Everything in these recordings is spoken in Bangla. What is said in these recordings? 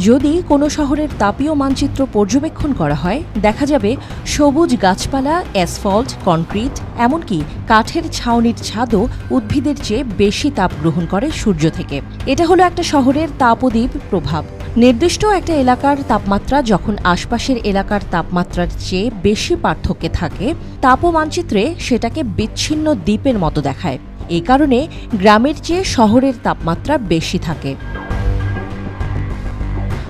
যদি কোনো শহরের তাপীয় মানচিত্র পর্যবেক্ষণ করা হয়, দেখা যাবে সবুজ গাছপালা, অ্যাসফল্ট কনক্রিট এমনকি কাঠের ছাউনির ছাদও উদ্ভিদের চেয়ে বেশি তাপ গ্রহণ করে সূর্য থেকে। এটা হলো একটা শহরের তাপদ্বীপ প্রভাব। নির্দিষ্ট একটা এলাকার তাপমাত্রা যখন আশপাশের এলাকার তাপমাত্রার চেয়ে বেশি পার্থক্যে থাকে তাপ মানচিত্রে সেটাকে বিচ্ছিন্ন দ্বীপের মতো দেখায়। এ কারণে গ্রামের চেয়ে শহরের তাপমাত্রা বেশি থাকে।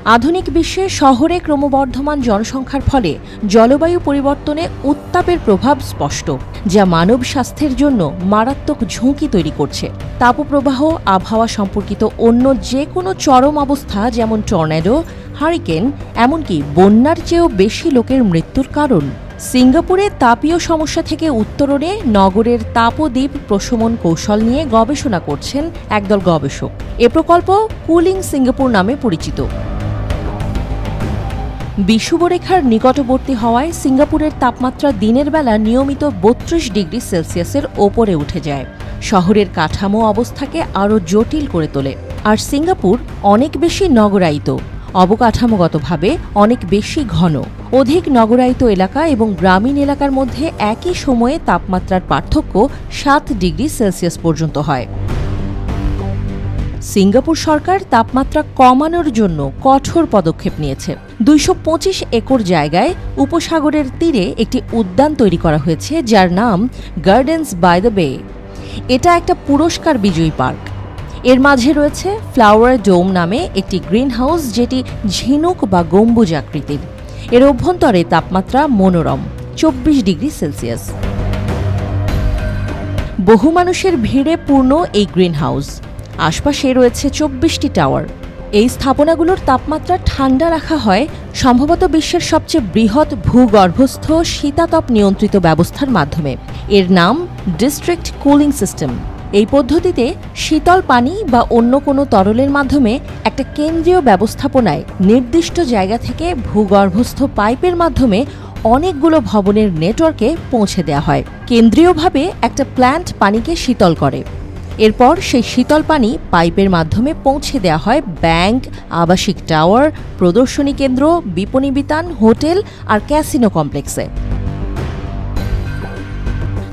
আধুনিক বিশ্বে শহরে ক্রমবর্ধমান জনসংখ্যার ফলে জলবায়ু পরিবর্তনে উত্তাপের প্রভাব স্পষ্ট, যা মানব স্বাস্থ্যের জন্য মারাত্মক ঝুঁকি তৈরি করছে। তাপপ্রবাহ, আবহাওয়া সম্পর্কিত অন্য যে কোনো চরম অবস্থা যেমন টর্নেডো, হারিকেন, এমনকি বন্যার চেয়েও বেশি লোকের মৃত্যুর কারণ। সিঙ্গাপুরে তাপীয় সমস্যা থেকে উত্তরণে নগরের তাপদ্বীপ প্রশমন কৌশল নিয়ে গবেষণা করছেন একদল গবেষক। এ প্রকল্প কুলিং সিঙ্গাপুর নামে পরিচিত। বিষুবরেখার নিকটবর্তী হওয়ায় সিঙ্গাপুরের তাপমাত্রা দিনের বেলা নিয়মিত বত্রিশ ডিগ্রি সেলসিয়াসের ওপরে উঠে যায়। শহরের কাঠামো অবস্থাকে আরও জটিল করে তোলে। আর সিঙ্গাপুর অনেক বেশি নগরায়িত। অবকাঠামোগতভাবে অনেক বেশি ঘন। অধিক নগরায়িত এলাকা এবং গ্রামীণ এলাকার মধ্যে একই সময়ে তাপমাত্রার পার্থক্য সাত ডিগ্রি সেলসিয়াস পর্যন্ত হয়। সিঙ্গাপুর সরকার তাপমাত্রা কমানোর জন্য কঠোর পদক্ষেপ নিয়েছে। দুইশো পঁচিশ একর জায়গায় উপসাগরের তীরে একটি উদ্যান তৈরি করা হয়েছে, যার নাম গার্ডেন্স বাই দ্য বে এটা একটা পুরস্কার বিজয়ী পার্ক। এর মাঝে রয়েছে ফ্লাওয়ার ডোম নামে একটি গ্রিনহাউস যেটি ঝিনুক বা গম্বুজ আকৃতির। এর অভ্যন্তরে তাপমাত্রা মনোরম, চব্বিশ ডিগ্রি সেলসিয়াস। বহু মানুষের ভিড়ে পূর্ণ এই গ্রিনহাউস আশপাশে রয়েছে চব্বিশটি টাওয়ার এই স্থাপনাগুলোর তাপমাত্রা ঠান্ডা রাখা হয়, সম্ভবত বিশ্বের সবচেয়ে বৃহৎ ভূগর্ভস্থ শীতাতপ নিয়ন্ত্রিত ব্যবস্থার মাধ্যমে। এর নাম ডিস্ট্রিক্ট কুলিং সিস্টেম এই পদ্ধতিতে শীতল পানি বা অন্য কোনো তরলের মাধ্যমে একটা কেন্দ্রীয় ব্যবস্থাপনায় নির্দিষ্ট জায়গা থেকে ভূগর্ভস্থ পাইপের মাধ্যমে অনেকগুলো ভবনের নেটওয়ার্কে পৌঁছে দেওয়া হয়। কেন্দ্রীয়ভাবে একটা প্ল্যান্ট পানিকে শীতল করে। এরপর সেই শীতল পানি পাইপের মাধ্যমে পৌঁছে দেওয়া হয় ব্যাংক, আবাসিক টাওয়ার, প্রদর্শনী কেন্দ্র, বিপণী বিতান, হোটেল আর ক্যাসিনো কমপ্লেক্সে।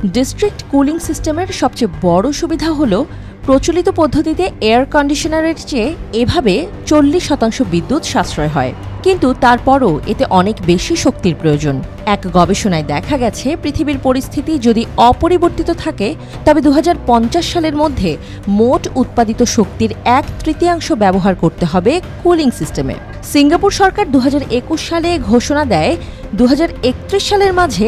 ডিস্ট্রিক্ট কুলিং সিস্টেমের সবচেয়ে বড় সুবিধা হল প্রচলিত পদ্ধতিতে এয়ার কন্ডিশনারের চেয়ে এভাবে চল্লিশ শতাংশ বিদ্যুৎ সাশ্রয় হয়। কিন্তু তারপরও এতে অনেক বেশি শক্তির প্রয়োজন। এক গবেষণায় দেখা গেছে, পৃথিবীর পরিস্থিতি যদি অপরিবর্তিত থাকে, তবে দু হাজার পঞ্চাশ সালের মধ্যে মোট উৎপাদিত শক্তির এক তৃতীয়াংশ ব্যবহার করতে হবে কুলিং সিস্টেমে। সিঙ্গাপুর সরকার দু হাজার একুশ সালে ঘোষণা দেয় দু হাজার একত্রিশ সালের মাঝে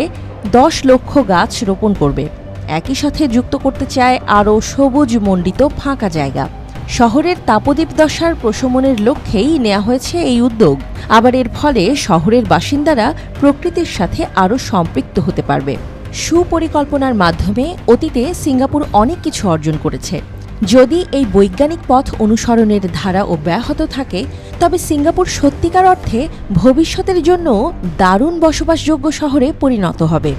দশ লক্ষ গাছ রোপণ করবে। একই সাথে যুক্ত করতে চায় আরও সবুজ মণ্ডিত ফাঁকা জায়গা। শহরের তাপদ্বীপ দশার প্রশমনের লক্ষ্যেই নেওয়া হয়েছে এই উদ্যোগ। আবার এর ফলে শহরের বাসিন্দারা প্রকৃতির সাথে আরও সম্পৃক্ত হতে পারবে। সুপরিকল্পনার মাধ্যমে অতীতে সিঙ্গাপুর অনেক কিছু অর্জন করেছে। যদি এই বৈজ্ঞানিক পথ অনুসরণের ধারা অব্যাহত থাকে, তবে সিঙ্গাপুর সত্যিকার অর্থে ভবিষ্যতের জন্য দারুণ বসবাসযোগ্য শহরে পরিণত হবে।